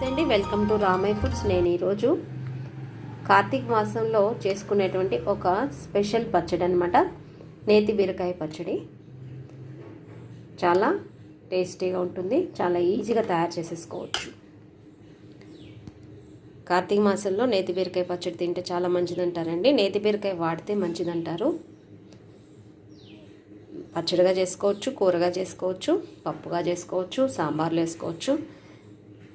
నమస్తే అండి. Welcome to Ramayya foods. నేను ఈరోజు కార్తీక మాసంలో చేసుకునేటువంటి ఒక స్పెషల్ పచ్చడి అనమాట నేతి బీరకాయ పచ్చడి. చాలా టేస్టీగా ఉంటుంది. చాలా ఈజీగా తయారు చేసేసుకోవచ్చు. కార్తీక మాసంలో నేతి బీరకాయ పచ్చడి తింటే చాలా మంచిదంటారండి. నేతి బీరకాయ వాడితే మంచిదంటారు. పచ్చడిగా చేసుకోవచ్చు కూరగా చేసుకోవచ్చు పప్పుగా చేసుకోవచ్చు సాంబార్లు వేసుకోవచ్చు.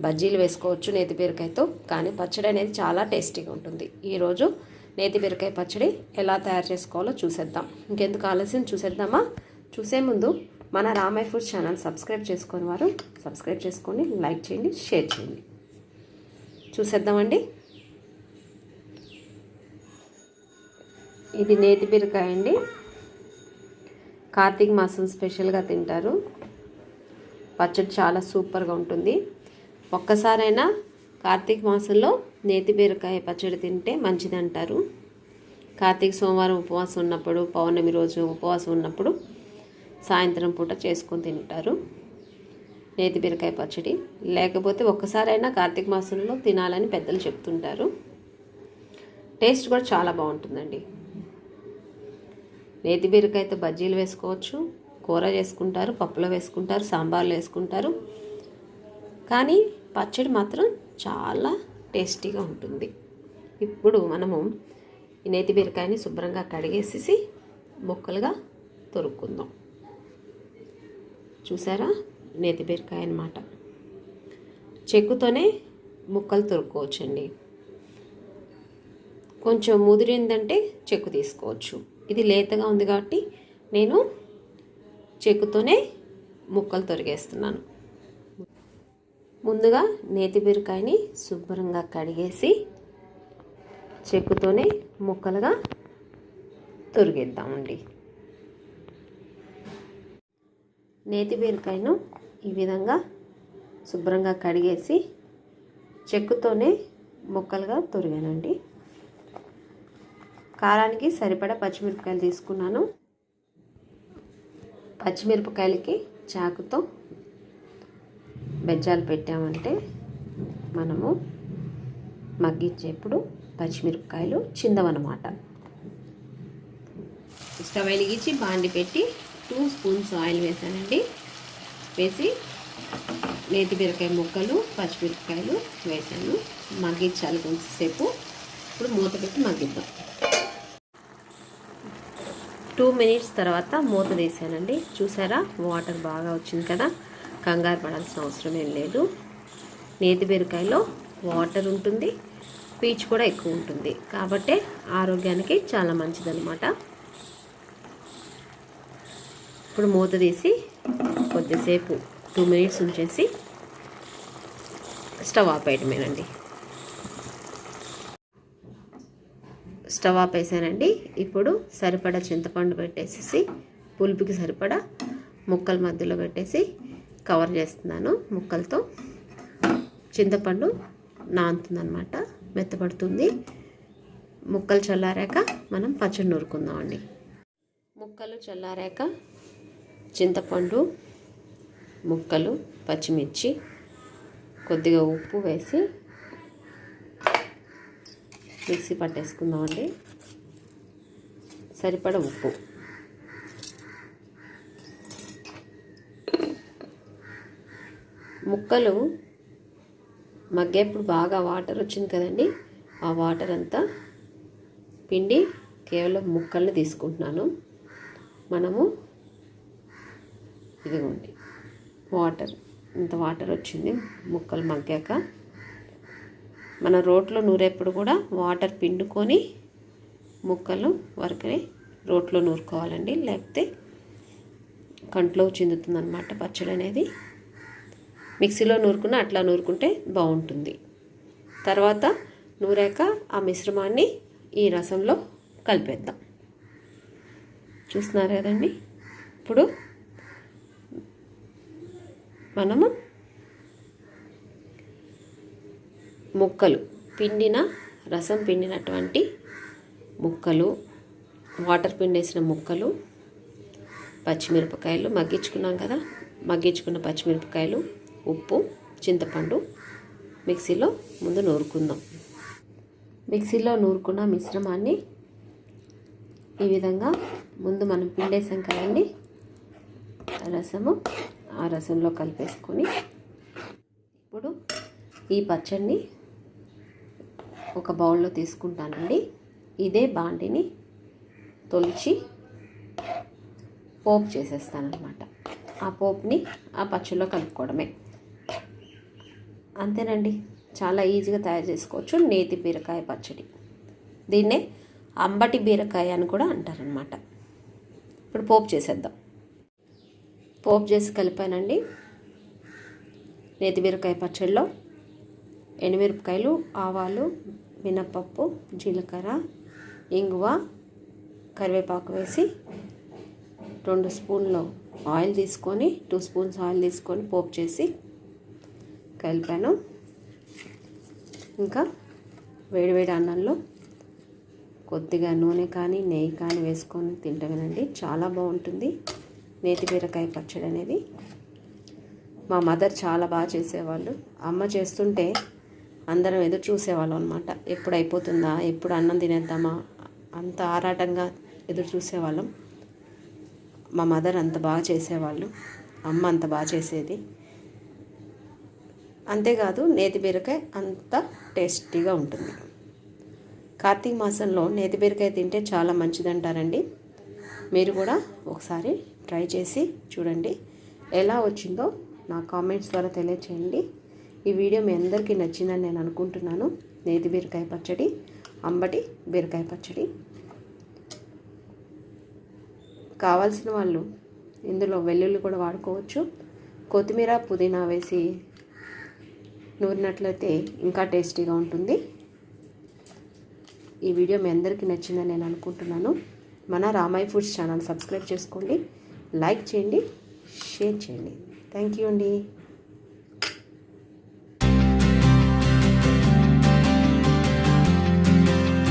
బజ్జీలు వేసుకోవచ్చు నేతి బీరకాయతో కానీ పచ్చడి అనేది చాలా టేస్టీగా ఉంటుంది. ఈరోజు నేతి బీరకాయ పచ్చడి ఎలా తయారు చేసుకోవాలో చూసేద్దాం. ఇంకెందుకు ఆలస్యం? చూసేద్దామా? చూసే ముందు మన రామయ్య ఫుడ్ ఛానల్ సబ్స్క్రైబ్ చేసుకుని వారు సబ్స్క్రైబ్ చేసుకోండి లైక్ చేయండి షేర్ చేయండి. చూసేద్దామండి. ఇది నేతి బీరకాయ అండి. కార్తీక మాసం స్పెషల్గా తింటారు. పచ్చడి చాలా సూపర్గా ఉంటుంది. ఒక్కసారైనా కార్తీక మాసంలో నేతి బీరకాయ పచ్చడి తింటే మంచిదంటారు. కార్తీక సోమవారం ఉపవాసం ఉన్నప్పుడు పౌర్ణమి రోజు ఉపవాసం ఉన్నప్పుడు సాయంత్రం పూట చేసుకొని తింటారు నేతి బీరకాయ పచ్చడి. లేకపోతే ఒక్కసారైనా కార్తీక మాసంలో తినాలని పెద్దలు చెప్తుంటారు. టేస్ట్ కూడా చాలా బాగుంటుందండి. నేతి బీరకాయతో బజ్జీలు వేసుకోవచ్చు కూర చేసుకుంటారు పప్పులో వేసుకుంటారు సాంబార్లో వేసుకుంటారు. కానీ పచ్చడి మాత్రం చాలా టేస్టీగా ఉంటుంది. ఇప్పుడు మనము నేతి బీరకాయని శుభ్రంగా కడిగేసేసి ముక్కలుగా తొరుక్కుందాం. చూసారా? నేతి బీరకాయ అనమాట చెక్కుతోనే ముక్కలు తొరుక్కోవచ్చండి. కొంచెం ముదిరిందంటే చెక్కు తీసుకోవచ్చు. ఇది లేతగా ఉంది కాబట్టి నేను చెక్కుతోనే ముక్కలు తొరిగేస్తున్నాను. ముందుగా నేతి బీరకాయని శుభ్రంగా కడిగేసి చెక్కుతోనే ముక్కలుగా తొరిగేద్దామండి. నేతి బీరకాయను ఈ విధంగా శుభ్రంగా కడిగేసి చెక్కుతోనే ముక్కలుగా తొరిగానండి. కారానికి సరిపడా పచ్చిమిరపకాయలు తీసుకున్నాను. పచ్చిమిరపకాయలకి చాకుతో బెజ్జాలు పెట్టామంటే మనము మగ్గించేప్పుడు పచ్చిమిరపకాయలు చిందవన్నమాట. స్టవ్ వెలిగించి బాండి పెట్టి టూ స్పూన్స్ ఆయిల్ వేసానండి. వేసి నేతి బీరకాయ ముక్కలు పచ్చిమిరపకాయలు వేసాను. మగ్గించాలి కొంచెంసేపు ఇప్పుడు మూత పెట్టి మగ్గిద్దాం. టూ మినిట్స్ తర్వాత మూత తీసానండి. చూసారా? వాటర్ బాగా వచ్చింది కదా? కంగారు పడాల్సిన అవసరం ఏం లేదు. నేతి బీరకాయలో వాటర్ ఉంటుంది పీచు కూడా ఎక్కువ ఉంటుంది. కాబట్టి ఆరోగ్యానికి చాలా మంచిదన్నమాట. ఇప్పుడు మూత తీసి కొద్దిసేపు టూ మినిట్స్ ఉంచేసి స్టవ్ ఆపేయటమేనండి స్టవ్ ఆపేసానండి ఇప్పుడు సరిపడా చింతపండు పెట్టేసేసి పులుపుకి సరిపడా ముక్కల మధ్యలో పెట్టేసి కవర్ చేస్తున్నాను ముక్కలతో. చింతపండు నానుతుందనమాట మెత్తపడుతుంది. ముక్కలు చల్లారాక మనం పచ్చడి నూరుకుందామండి. ముక్కలు చల్లారాక చింతపండు ముక్కలు పచ్చిమిర్చి కొద్దిగా ఉప్పు వేసి మిక్సీ పట్టేసుకుందామండి. సరిపడ ఉప్పు. ముక్కలు మగ్గేప్పుడు బాగా వాటర్ వచ్చింది కదండి ఆ వాటర్ అంతా పిండి కేవలం ముక్కల్ని తీసుకుంటున్నాను. మనము ఇదిగోండి వాటర్ ఇంత వాటర్ వచ్చింది ముక్కలు మగ్గాక మన రోట్లో నూరేప్పుడు కూడా వాటర్ పిండుకొని ముక్కలు వరకనే రోట్లో నూరుకోవాలండి. లేకపోతే కంట్లో చిందుతుందన్నమాట పచ్చడి అనేది మిక్సీలో నూరుకున్న అట్లా నూరుకుంటే బాగుంటుంది. తర్వాత నూరాక ఆ మిశ్రమాన్ని ఈ రసంలో కలిపేద్దాం. చూస్తున్నారు కదండి? ఇప్పుడు మనము ముక్కలు పిండిన రసం పిండినటువంటి ముక్కలు వాటర్ పిండేసిన ముక్కలు పచ్చిమిరపకాయలు మగ్గించుకున్నాం కదా? మగ్గించుకున్న పచ్చిమిరపకాయలు ఉప్పు చింతపండు మిక్సీలో ముందు నూరుకుందాం. మిక్సీలో నూరుకున్న మిశ్రమాన్ని ఈ విధంగా ముందు మనం పిండేసాం కదండి రసము ఆ రసంలో కలిపేసుకొని ఇప్పుడు ఈ పచ్చడిని ఒక బౌల్లో తీసుకుంటానండి. ఇదే బాండిని తొలిచి పోపు చేసేస్తానమాట ఆ పోపుని ఆ పచ్చడిలో కలుపుకోవడమే. అంతేనండి. చాలా ఈజీగా తయారు చేసుకోవచ్చు నేతి బీరకాయ పచ్చడి. దీన్నే అంబటి బీరకాయ అని కూడా అంటారనమాట ఇప్పుడు పోపు చేసేద్దాం. పోపు చేసి కలిపానండి. నేతి బీరకాయ పచ్చడిలో ఎండుమిరపకాయలు ఆవాలు మినపప్పు జీలకర్ర ఇంగువ కరివేపాకు వేసి రెండు స్పూన్లు ఆయిల్ తీసుకొని టూ స్పూన్స్ ఆయిల్ తీసుకొని పోపు చేసి కలిపాను. ఇంకా వేడివేడి అన్నంలో కొద్దిగా నూనె కానీ నెయ్యి కానీ వేసుకొని తింటామేనండి చాలా బాగుంటుంది. నేతి బీరకాయ పచ్చడి అనేది. మా మదర్ చాలా బాగా చేసేవాళ్ళు. అమ్మ చేస్తుంటే అందరం ఎదురు చూసేవాళ్ళం అనమాట ఎప్పుడు అయిపోతుందా? ఎప్పుడు అన్నం తినేద్దామా? అంత ఆరాటంగా ఎదురు చూసేవాళ్ళం. మా మదర్ అంత బాగా చేసేవాళ్ళు. అమ్మ అంత బాగా చేసేది. అంతేకాదు నేతి బీరకాయ అంత టేస్టీగా ఉంటుంది. కార్తీక మాసంలో నేతి బీరకాయ తింటే చాలా మంచిదంటారండి. మీరు కూడా ఒకసారి ట్రై చేసి చూడండి. ఎలా వచ్చిందో నా కామెంట్స్ ద్వారా తెలియచేయండి. ఈ వీడియో మీ అందరికీ నచ్చిందని నేను అనుకుంటున్నాను. నేతి బీరకాయ పచ్చడి అంబటి బీరకాయ పచ్చడి. కావాల్సిన వాళ్ళు ఇందులో వెల్లుల్లి కూడా వాడుకోవచ్చు. కొత్తిమీర పుదీనా వేసి నూరినట్లయితే ఇంకా టేస్టీగా ఉంటుంది. ఈ వీడియో మీ అందరికీ నచ్చిందని నేను అనుకుంటున్నాను. మన రామాయి ఫుడ్స్ ఛానల్ సబ్స్క్రైబ్ చేసుకోండి లైక్ చేయండి షేర్ చేయండి. థ్యాంక్ యూ అండి.